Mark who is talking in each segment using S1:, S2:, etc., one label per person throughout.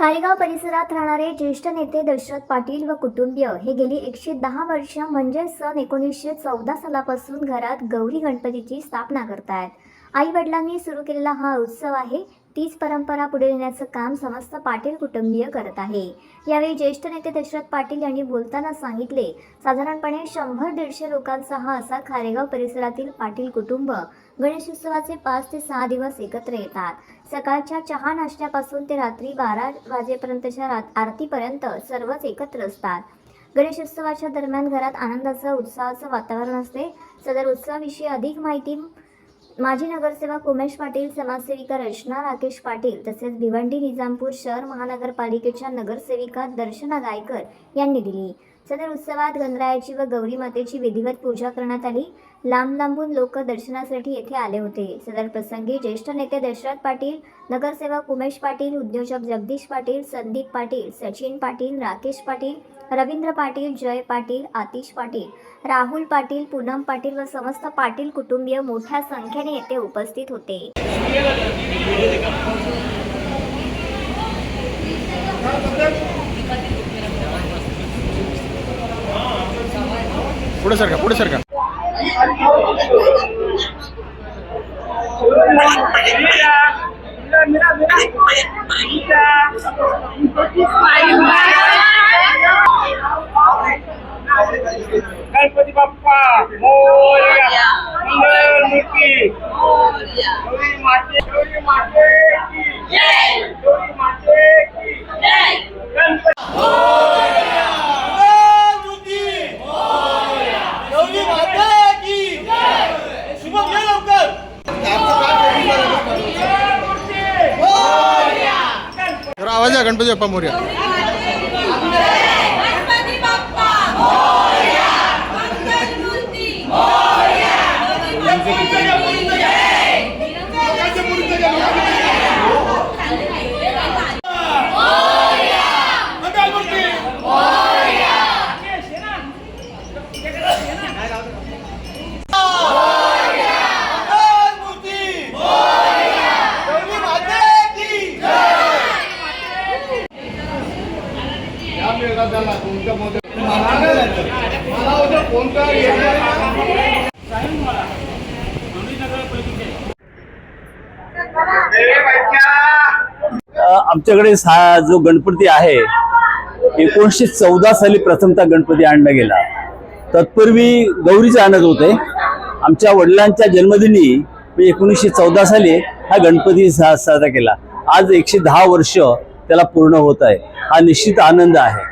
S1: काळेगाव परिसरात राहणारे ज्येष्ठ नेते दशरथ पाटील व कुटुंबीय हे गेली एकशे दहा वर्ष म्हणजे सन एकोणीसशे चौदा सालापासून घरात गौरी गणपतीची स्थापना करतायत. आई वडिलांनी सुरू केलेला हा उत्सव आहे तीच परंपरा पुढे नेण्याचं काम समस्त पाटील कुटुंबीय करत आहे. यावेळी ज्येष्ठ नेते दशरथ पाटील यांनी बोलताना सांगितले साधारणपणे शंभर दीडशे लोकांचा हा असा खारेगाव परिसरातील पाटील कुटुंब गणेशोत्सवाचे पाच ते सहा दिवस एकत्र येतात. सकाळच्या चहा नाश्त्यापासून ते रात्री बारा वाजेपर्यंतच्या रात आरतीपर्यंत सर्वच एकत्र असतात. गणेशोत्सवाच्या दरम्यान घरात आनंदाचं उत्साहाचं वातावरण असते. सदर उत्सवाविषयी अधिक माहिती माजी नगरसेवक उमेश पाटील समाजसेविका रचना राकेश पाटील तसेच भिवंडी निजामपूर शहर महानगरपालिकेच्या नगरसेविका दर्शना गायकर यांनी दिली. सदर उत्सवात गणरायाची व गौरी मातेची विधिवत पूजा करण्यात आली. लांब लांबून लोक दर्शनासाठी येथे आले होते. सदर प्रसंगी ज्येष्ठ नेते दशरथ पाटील नगरसेवक उमेश पाटील उद्योजक जगदीश पाटील संदीप पाटील सचिन पाटील राकेश पाटील रवींद्र पाटील जय पाटील आतिश पाटील राहुल पाटील पूनम पाटील व समस्त पाटील कुटुंबीय मोठ्या संख्येने येथे उपस्थित होते.
S2: पुढे सरका पुढे सरका.
S3: गणपती बाप्पा मोर्या
S4: आमच्याकडे हा जो गणपती आहे एकोणीसशे चौदा साली प्रथमतः गणपती आणला गेला. तत्पूर्वी गौरीचे आणत होते. आमच्या वडिलांच्या जन्मदिनी मी एकोणीसशे चौदा साली हा गणपती सा साजरा केला. आज एकशे दहा वर्ष त्याला पूर्ण होत आहे. हा निश्चित आनंद आहे.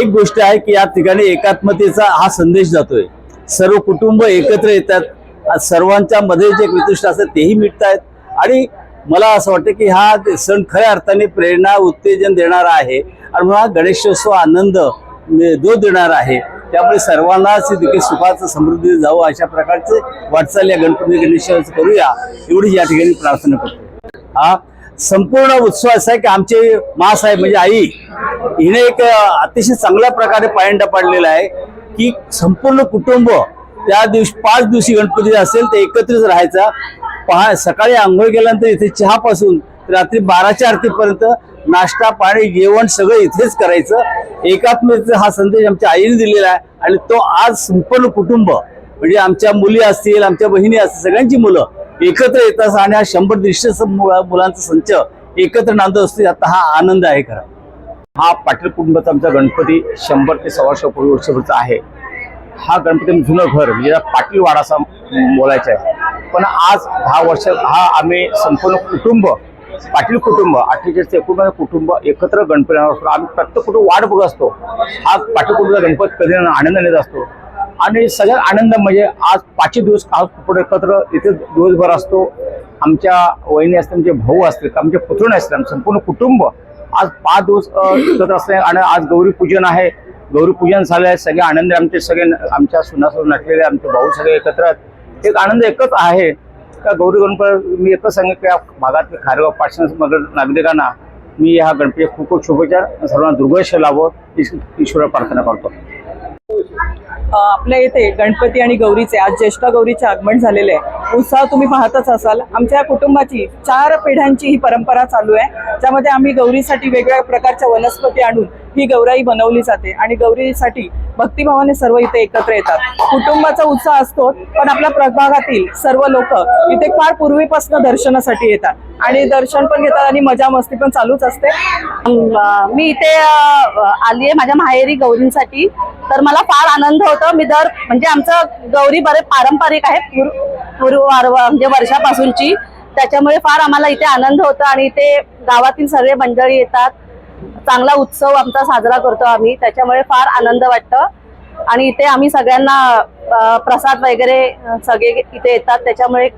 S4: एक गोष्ट आहे की या ठिकाणी एकात्मतेचा हा संदेश जातोय. सर्व कुटुंब एकत्र येतात. सर्वांच्या मध्ये जे वितुष्ट असतात तेही मिटतायत. आणि मला असं वाटतं की हा सण खऱ्या अर्थाने प्रेरणा उत्तेजन देणारा आहे. आणि हा गणेशोत्सव आनंद म्हणजे जो देणार आहे त्यामुळे सर्वांनाच देखील सुखाचं समृद्धी जावं अशा प्रकारचे वाटचाल या गणपती गणेशोत्सव करूया. एवढी या ठिकाणी प्रार्थना करतो. हा संपूर्ण उत्सव असा आहे की आमचे मासाहेब म्हणजे आई हिने एक अतिशय चांगल्या प्रकारे पायंडा पाडलेला आहे की संपूर्ण कुटुंब त्या दिवशी पाच दिवशी गणपती असेल ते एकत्रित राहायचा. पहा सकाळी आंघोळ केल्यानंतर इथे चहापासून रात्री बाराच्या आरतीपर्यंत नाश्ता पाणी जेवण सगळं इथेच करायचं. एकात्मतेचा हा संदेश आमच्या आईने दिलेला आहे आणि तो आज संपूर्ण कुटुंब म्हणजे आमच्या मुली असतील आमच्या बहिणी असतील सगळ्यांची मुलं एकत्र येतात आणि हा शंभर दीडशे मुलांचा संच एकत्र नांदत असतो आता हा आनंद आहे खरा. हा पाटील कुटुंबाचा आमचा गणपती शंभर ते सव्वाशे पूर्वी वर्षापूर्वीचा आहे. हा गणपती जुनं घर म्हणजे पाटील वाडा असा बोलायचं आहे. पण आज दहा वर्ष हा आम्ही संपूर्ण कुटुंब पाटील कुटुंब अठ्ठेचाळीस ते एकोणपन्नास कुटुंब एकत्र गणपती असतो. आम्ही प्रत्येक कुटुंब वाट बघत असतो. हा पाटील कुटुंबाचा गणपती कधी आनंद नेत असतो? आणि सगळ्यात आनंद म्हणजे आज पाचशे दिवस आज कुटुंब एकत्र इथे दिवसभर असतो. आमच्या वहिनी असतील आमचे भाऊ असतील आमचे पुतणे असतील संपूर्ण कुटुंब आज पाच दिवस एकत्र असते आणि आज गौरीपूजन आहे. गौरीपूजन झालं आहे सगळे आनंद आमचे सगळे न- आमच्या सुनासोबत नटलेले आमचे भाऊ सगळे एकत्र आहेत. एक आनंद एकच आहे. का गौरी गणपती मी एकच सांगेन की या भागातील खारेगाव पाचशे नागरिकांना मी ह्या गणपती खूप खूप शुभेच्छा. सर्वांना दुर्गश लाभो ईश्वर प्रार्थना करतो.
S5: आपल्या येथे गणपती आणि गौरीचे आज ज्येष्ठ गौरीचे आगमन झालेले आहे. उत्साह तुम्ही पाहतच असाल. आमच्या कुटुंबाची चार पिढ्यांची ही परंपरा चालू आहे. ज्यामध्ये आम्ही गौरीसाठी वेगवेगळ्या प्रकारच्या वनस्पती आणून ही गौराई बनवली जाते आणि गौरीसाठी भक्तिभावाने सर्व इथे एकत्र येतात. कुटुंबाचा उत्साह असतो पण आपल्या प्रभागातील सर्व लोक इथे फार पूर्वीपासून दर्शनासाठी येतात. आणि दर्शन पण घेतात आणि मजा मस्ती पण चालूच असते.
S6: मी इथे आली आहे माझ्या माहेरी गौरींसाठी. तर मला फार आनंद होतो. मी दर म्हणजे आमचं गौरी बरे पारंपरिक आहे पूर्व पूर्व म्हणजे वर्षापासूनची. त्याच्यामुळे फार आम्हाला इथे आनंद होतो आणि इथे गावातील सगळे मंडळी येतात. चांगला उत्सव आमचा साजरा करतो आम्ही. त्याच्यामुळे फार आनंद वाटतं. आणि इथे आम्ही सगळ्यांना प्रसाद वगैरे सगळे इथे येतात. त्याच्यामुळे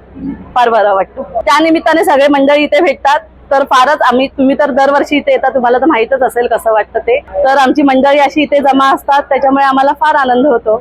S6: फार बरं वाटतं. त्या निमित्ताने सगळे मंडळी इथे भेटतात. तर फारच आम्ही तुम्ही तर दरवर्षी इथे येतात तुम्हाला तर माहीतच असेल कसं वाटतं ते. तर आमची मंडळी अशी इथे जमा असतात. त्याच्यामुळे आम्हाला फार आनंद होतो.